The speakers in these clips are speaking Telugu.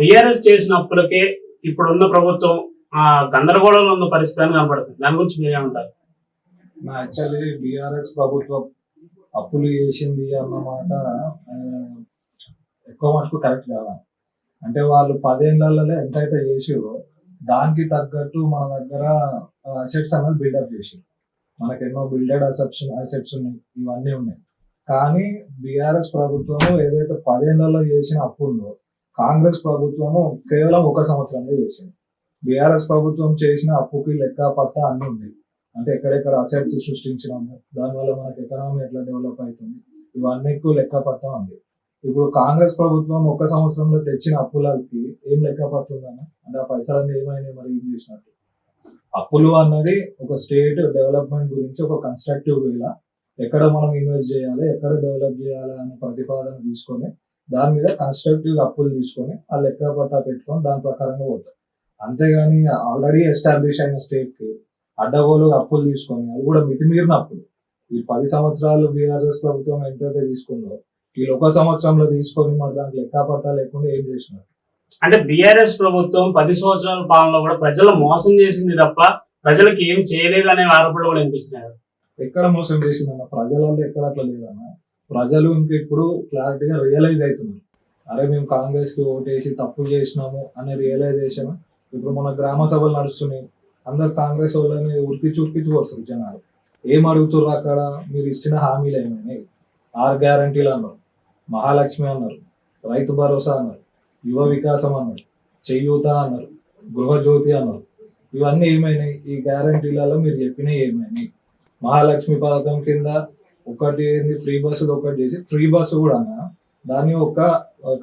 బీఆర్ఎస్ చేసిన అప్పులకే ఇప్పుడున్న ప్రభుత్వం ఆ గందరగోళంలో ఉన్న పరిస్థితి అని కనబడుతుంది. దాని గురించి మీరేమంటారు? యాక్చువల్లీ బీఆర్ఎస్ ప్రభుత్వం అప్పులు చేసింది అన్నమాట ఎక్కువ మటుకు కరెక్ట్ కావాలి అంటే వాళ్ళు పదేళ్ళలో ఎంతైతే చేసిరో దానికి తగ్గట్టు మన దగ్గర అసెట్స్ అనేది బిల్డప్ చేసారు. మనకి ఎన్నో బిల్డెడ్ అసెట్స్ అసెట్స్ ఉన్నాయి ఇవన్నీ ఉన్నాయి. కానీ బీఆర్ఎస్ ప్రభుత్వం ఏదైతే పదేళ్ళలో చేసిన అప్పు ఉందో కాంగ్రెస్ ప్రభుత్వము కేవలం ఒక సంవత్సరంలో చేసింది. బీఆర్ఎస్ ప్రభుత్వం చేసిన అప్పుకి లెక్క పత్త అన్ని ఉన్నాయి. అంటే ఎక్కడెక్కడ అసెట్స్ సృష్టించినాము దానివల్ల మనకి ఎకనామీ ఎట్లా డెవలప్ అవుతుంది ఇవన్నీ లెక్క పత్తం ఉంది. ఇప్పుడు కాంగ్రెస్ ప్రభుత్వం ఒక సంవత్సరంలో తెచ్చిన అప్పులకి ఏం లెక్క పడుతుందన్న అంటే ఆ పైసలన్నీ ఏమైనా మరి ఏం చేసినట్టు? అప్పులు అన్నది ఒక స్టేట్ డెవలప్మెంట్ గురించి ఒక కన్స్ట్రక్టివ్ వేలా ఎక్కడ మనం ఇన్వెస్ట్ చేయాలి ఎక్కడ డెవలప్ చేయాలి అనే ప్రతిపాదన తీసుకొని దాని మీద కన్స్ట్రక్టివ్ అప్పులు తీసుకొని ఆ లెక్క పత్తా పెట్టుకొని దాని ప్రకారంగా పోతాం అంతేగాని ఆల్రెడీ ఎస్టాబ్లిష్ అయిన స్టేట్కి అడ్డగోలు అప్పులు తీసుకొని అది కూడా మితిమీరిన అప్పులు ఈ పది సంవత్సరాలు బీఆర్ఎస్ ప్రభుత్వం ఎంతైతే తీసుకుందో వీళ్ళు ఒక సంవత్సరంలో తీసుకొని మరి దానికి లెక్కపత్తా లేకుండా ఏం చేసినారు? అంటే బీఆర్ఎస్ ప్రభుత్వం పది సంవత్సరాల పాలనలో కూడా ప్రజలు మోసం చేసింది తప్ప ప్రజలకు ఏం చేయలేదు అనే ఆరోపణలు కూడా వినిపిస్తున్నాయి. ఎక్కడ మోసం చేసిందన్న? ప్రజలలో ఎక్కడ అట్లా లేదన్న? ప్రజలు ఇంక ఇప్పుడు క్లారిటీగా రియలైజ్ అవుతున్నారు అరే మేము కాంగ్రెస్కి ఓటేసి తప్పు చేసినాము అనే రియలైజేషన్ ఇప్పుడు మన గ్రామ సభలు నడుస్తున్నాయి. అందరు కాంగ్రెస్ వాళ్ళని ఉరికి ఉరికిచి వస్తారు జనాలు. ఏం అడుగుతున్నారు అక్కడ? మీరు ఇచ్చిన హామీలు ఏమైనాయి ఆర్ గ్యారంటీలు అన్నారు. మహాలక్ష్మి అన్నారు. రైతు భరోసా అన్నారు. యువ వికాసం అన్నారు. చెయ్యూత అన్నారు. గృహజ్యోతి అన్నారు. ఇవన్నీ ఏమైనాయి? ఈ గ్యారంటీలలో మీరు చెప్పినవి ఏమైనాయి? మహాలక్ష్మి పథకం కింద ఒకటి ఏంది ఫ్రీ బస్సు ఒకటి చేసి ఫ్రీ బస్సు కూడా అన్న దాన్ని ఒక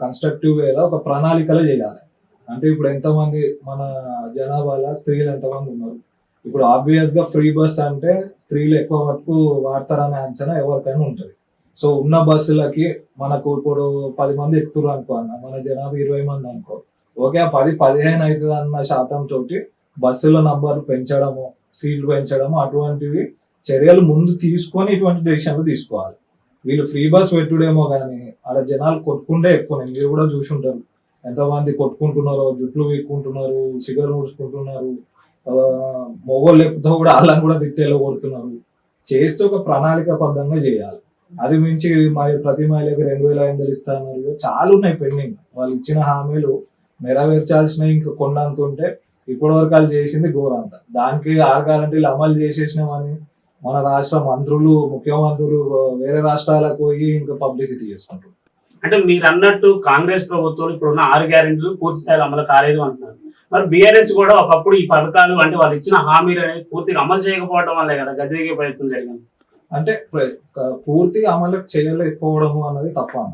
కన్స్ట్రక్టివ్ వేలో ఒక ప్రణాళికలో చేయాలి. అంటే ఇప్పుడు ఎంతమంది మన జనాభాలో స్త్రీలు ఎంతమంది ఉన్నారు? ఇప్పుడు ఆబ్వియస్గా ఫ్రీ బస్ అంటే స్త్రీలు ఎక్కువ వరకు వాడతారనే అంచనా ఎవరికైనా ఉంటుంది. సో ఉన్న బస్సులకి మనకు ఇప్పుడు పది మంది ఎక్కుతురు అనుకో అన్న మన జనాభా ఇరవై మంది అనుకో ఓకే ఆ పది పదిహేను అవుతుంది అన్న శాతం తోటి బస్సుల నంబర్ పెంచడము సీట్లు పెంచడము అటువంటివి చర్యలు ముందు తీసుకొని ఇటువంటి డెసిషన్లు తీసుకోవాలి. వీళ్ళు ఫ్రీ బస్ పెట్టుడేమో కానీ ఆడ జనాలు కొట్టుకుంటే ఎక్కువ. మీరు కూడా చూసుంటారు ఎంతమంది కొట్టుకుంటున్నారో జుట్లు వీక్కుంటున్నారు సిగర్ ఊడ్చుకుంటున్నారు మొగోళ్ళు ఎక్కుతో కూడా వాళ్ళని కూడా దిట్టేలో కొడుతున్నారు. చేస్తే ఒక ప్రణాళిక బద్ధంగా చేయాలి. అది మించి మరి ప్రతి మహిళకి రెండు వేల ఐదు వందలు ఇస్తాను చాలా ఉన్నాయి పెండింగ్. వాళ్ళు ఇచ్చిన హామీలు నెరవేర్చాల్సినవి ఇంకా కొండంత ఉంటే ఇప్పటివరకు వాళ్ళు చేసింది ఘోరంత. దానికి ఆరు గ్యారంటీలు అమలు చేసేసినామని మన రాష్ట్ర మంత్రులు ముఖ్యమంత్రులు వేరే రాష్ట్రాలకు పోయి ఇంకా పబ్లిసిటీ చేసుకుంటారు. అంటే మీరు అన్నట్టు కాంగ్రెస్ ప్రభుత్వం ఇప్పుడున్న ఆరు గ్యారెంటీలు పూర్తి స్థాయిలో అమలు కాలేదు అంటున్నారు. మరి బీఆర్ఎస్ కూడా ఒకప్పుడు ఈ పథకాలు అంటే వాళ్ళు ఇచ్చిన హామీలు అనేది పూర్తిగా అమలు చేయకపోవడం వల్లే కదా గద్దెదిగే ప్రయత్నం జరిగింది. అంటే పూర్తిగా అమలు చేయలేకపోవడము అన్నది తప్ప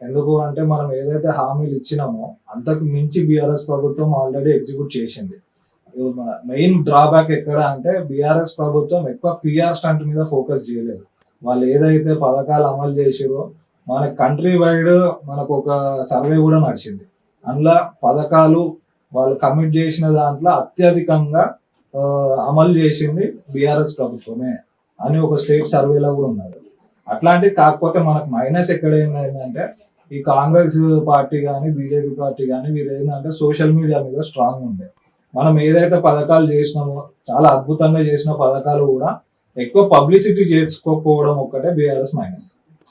ఎందుకు అంటే మనం ఏదైతే హామీలు ఇచ్చినామో అంతకు మించి బీఆర్ఎస్ ప్రభుత్వం ఆల్రెడీ ఎగ్జిక్యూట్ చేసింది. మెయిన్ డ్రాబ్యాక్ ఎక్కడ అంటే బీఆర్ఎస్ ప్రభుత్వం ఎక్కువ పిఆర్ స్టంట్ మీద ఫోకస్ చేయలేదు. వాళ్ళు ఏదైతే పథకాలు అమలు చేసిరో మన కంట్రీ వైడ్ మనకు ఒక సర్వే కూడా నడిచింది. అందులో పథకాలు వాళ్ళు కమిట్ చేసిన దాంట్లో అత్యధికంగా అమలు చేసింది బీఆర్ఎస్ ప్రభుత్వమే అని ఒక స్టేట్ సర్వేలో కూడా ఉన్నారు అట్లాంటిది కాకపోతే మనకు మైనస్ ఎక్కడ ఏంటంటే ఈ కాంగ్రెస్ పార్టీ కానీ బీజేపీ పార్టీ కానీ వీరు ఏంటంటే సోషల్ మీడియా మీద స్ట్రాంగ్ ఉండే. మనం ఏదైతే పథకాలు చేసినామో చాలా అద్భుతంగా చేసిన పథకాలు కూడా ఎక్కువ పబ్లిసిటీ చేసుకోకపోవడం ఒక్కటే బీఆర్ఎస్ మైనస్